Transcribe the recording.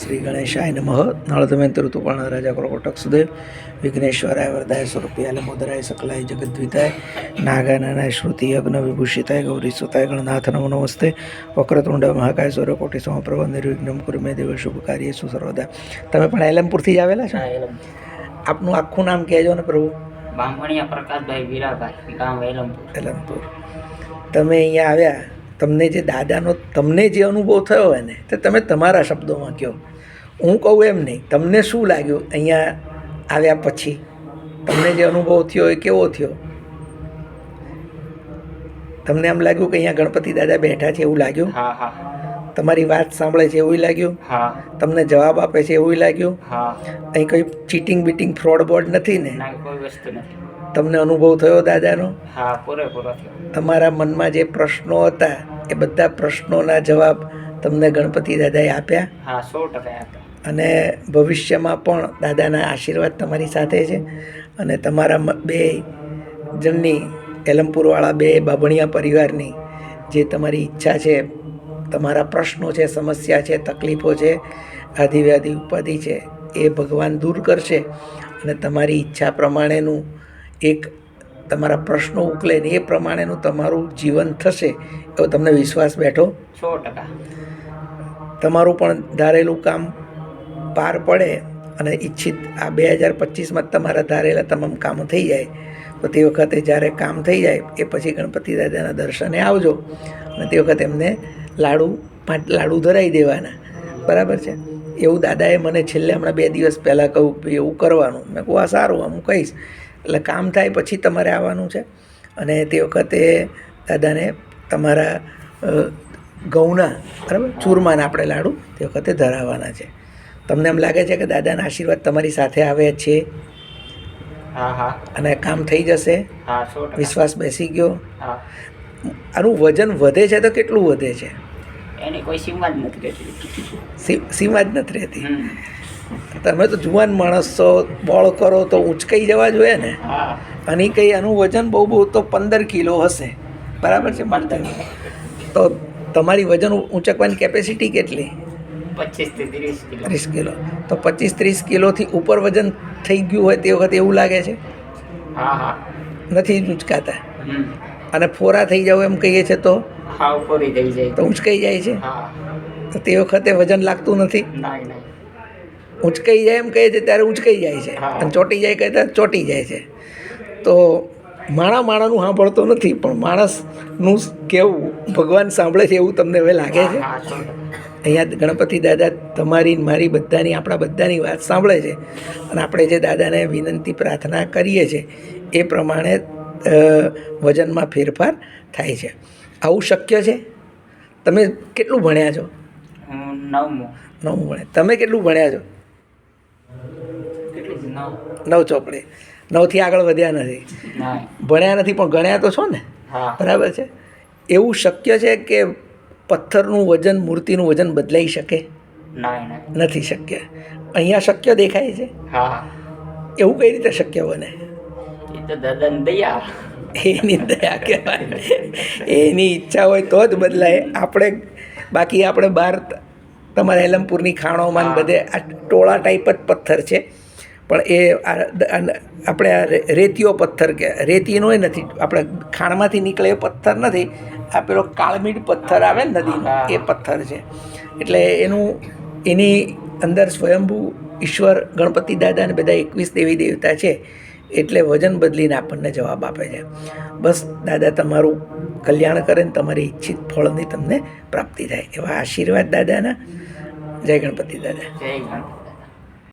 શ્રી ગણેશાય નમઃ નળદમયંત ઋતુપર્ણ રાજા કોટક સુદેવ વિઘ્નેશ્વરાય વરદાય સ્વરૂપિયાલે મોદરાય સકલાય જગદ્વિતાય નાગાનાય શ્રુતિ યજ્ઞ વિભૂષિતાય ગૌરી સુતાય ગણનાથ નમો નમસ્તે વક્રતુંડ મહાકાય સૂર્યકોટી સમપ્રભ નિર્વિઘ્નમ કુરુ મે દેવ શુભ કાર્ય સર્વદા તમે પણ એલમપુરથી જ આવેલા છો હા, એલમ. આપનું આખું નામ કહેજો ને પ્રભુ બામણિયા પ્રકાશભાઈ વીરાભાઈ ગામ વેલમપુર એલમપુર તમે અહીંયા આવ્યા તમને જે દાદાનો તમને જે અનુભવ થયો હોય ને તે તમે તમારા શબ્દોમાં કહો. હું કહું એમ નહીં તમને શું લાગ્યું અહીંયા આવ્યા પછી? તમને જે અનુભવ થયો એ કેવો થયો? તમને એમ લાગ્યું કે અહીંયા ગણપતિ દાદા બેઠા છે એવું લાગ્યું? તમારી વાત સાંભળે છે એવું લાગ્યું? હા. તમને જવાબ આપે છે એવું લાગ્યું? હા. અહીં કોઈ ચીટિંગ બીટિંગ ફ્રોડ બોર્ડ નથી ને? તમને અનુભવ થયો દાદાનો? તમારા મનમાં જે પ્રશ્નો હતા એ બધા પ્રશ્નોના જવાબ તમને ગણપતિ દાદાએ આપ્યા. હા સો ટકા અને ભવિષ્યમાં પણ દાદાના આશીર્વાદ તમારી સાથે છે. અને તમારા બે જણની એલમપુરવાળા બે બાબણિયા પરિવારની જે તમારી ઈચ્છા છે તમારા પ્રશ્નો છે સમસ્યા છે તકલીફો છે આધિવ્યાધિ ઉપાધિ છે એ ભગવાન દૂર કરશે. અને તમારી ઈચ્છા પ્રમાણેનું એક તમારા પ્રશ્નો ઉકલે ને એ પ્રમાણેનું તમારું જીવન થશે એવો તમને વિશ્વાસ બેઠો? સો ટકા. તમારું પણ ધારેલું કામ પાર પડે અને ઈચ્છિત આ બે હજાર પચીસમાં તમારા ધારેલા તમામ કામો થઈ જાય. તો તે વખતે જ્યારે કામ થઈ જાય એ પછી ગણપતિ દાદાના દર્શને આવજો અને તે વખતે એમને લાડુ પાંચ લાડુ ધરાવી દેવાના. બરાબર છે? એવું દાદાએ મને છેલ્લે હમણાં બે દિવસ પહેલાં કહું કે એવું કરવાનું. મેં કહું આ સારું હું કહીશ. એટલે કામ થાય પછી તમારે આવવાનું છે. અને તે વખતે દાદાને તમારા ઘઉંના બરાબર? ચૂરમાના આપણે લાડુ તે વખતે ધરાવવાના છે. તમને એમ લાગે છે કે દાદાના આશીર્વાદ તમારી સાથે આવે છે? હા હા. અને કામ થઈ જશે? હા વિશ્વાસ બેસી ગયો? હા. આનું વજન વધે છે તો કેટલું વધે છે? એની કોઈ સીમા જ નથી રહેતી. સીમા જ નથી રહેતી. તમે તો જુવાન માણસ છો બોળ કરો તો ઉંચકાઈ જવા જોઈએ ને. અને કંઈ એનું વજન બહુ બહુ તો પંદર કિલો હશે. બરાબર છે પંદર તો તમારી વજન ઊંચકવાની કેપેસિટી કેટલી? પચીસ ત્રીસ કિલો. તો પચીસ ત્રીસ કિલોથી ઉપર વજન થઈ ગયું હોય તે વખતે એવું લાગે છે? નથી ઊંચકાતા અને ફોરા થઈ જાવ એમ કહીએ છીએ તો? તો ઊંચકાઈ જાય છે? તો તે વખતે વજન લાગતું નથી? નાય જાય એમ કહે છે ત્યારે ઉંચકાઈ જાય છે. અને ચોંટી જાય કહે ત્યારે ચોંટી જાય છે. તો માણા માણાનું સાંભળતો નથી પણ માણસનું કેવું ભગવાન સાંભળે છે એવું તમને હવે લાગે છે? અહીંયા ગણપતિ દાદા તમારી મારી બધાની આપણા બધાની વાત સાંભળે છે. અને આપણે જે દાદાને વિનંતી પ્રાર્થના કરીએ છીએ એ પ્રમાણે વજનમાં ફેરફાર થાય છે. આવું શક્ય છે? તમે કેટલું ભણ્યા છો? નવમું. નવમું નવું ભણ્યા તમે કેટલું ભણ્યા છે? નવ. નવ ચોપડે. નવથી આગળ વધ્યા નથી. ભણ્યા નથી પણ ગણ્યા તો છો ને? બરાબર છે? એવું શક્ય છે કે પથ્થરનું વજન મૂર્તિનું વજન બદલાઈ શકે? નથી શક્ય. અહીંયા શક્ય દેખાય છે? હા. એવું કઈ રીતે શક્ય બને? એની દયા કહેવાય. એની ઈચ્છા હોય તો જ બદલાય. આપણે બાકી આપણે બહાર તમારા એલમપુરની ખાણોમાં બધે આ ટોળા ટાઈપ જ પથ્થર છે. પણ એ આ આપણે આ રેતીઓ પથ્થર કે રેતીનો એ નથી. આપણે ખાણમાંથી નીકળે એ પથ્થર નથી. આ પેલો કાળમીડ પથ્થર આવે ને નદીનો એ પથ્થર છે. એટલે એનું એની અંદર સ્વયંભૂ ઈશ્વર ગણપતિ દાદા અને બધા એકવીસ દેવી દેવતા છે. એટલે વજન બદલીને આપણને જવાબ આપે છે. બસ દાદા તમારું કલ્યાણ કરે ને તમારી ઈચ્છિત ફળની તમને પ્રાપ્તિ થાય. એવા આશીર્વાદ દાદાના. જય ગણપતિ દાદા. જય ગણપતિ.